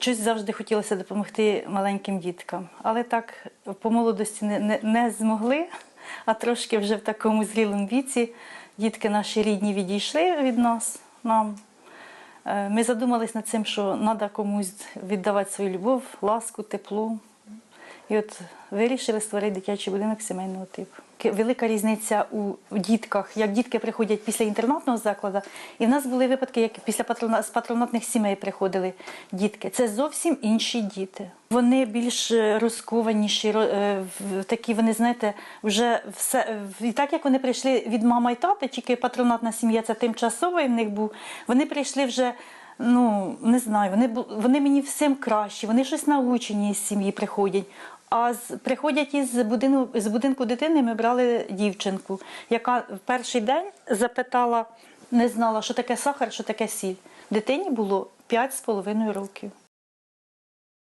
щось завжди хотілося допомогти маленьким діткам. Але так по молодості не, не, не змогли, а трошки вже в такому зрілому віці дітки наші рідні відійшли від нас. Нам. Е, Ми задумались над цим, що треба комусь віддавати свою любов, ласку, тепло. І от вирішили створити дитячий будинок сімейного типу. Велика різниця у дітках, як дітки приходять після інтернатного закладу, і в нас були випадки, як після патрона, з патронатних сімей приходили дітки. Це зовсім інші діти. Вони більш е, розкованіші, ро- е, такі вони, знаєте, вже все. І так як вони прийшли від мами і тата, тільки патронатна сім'я це тимчасовий в них був, вони прийшли вже. Ну, не знаю, вони, вони мені всім кращі, вони щось научені з сім'ї приходять. А з, приходять із будинку, з будинку дитини ми брали дівчинку, яка в перший день запитала, не знала, що таке сахар, що таке сіль. Дитині було 5,5 років.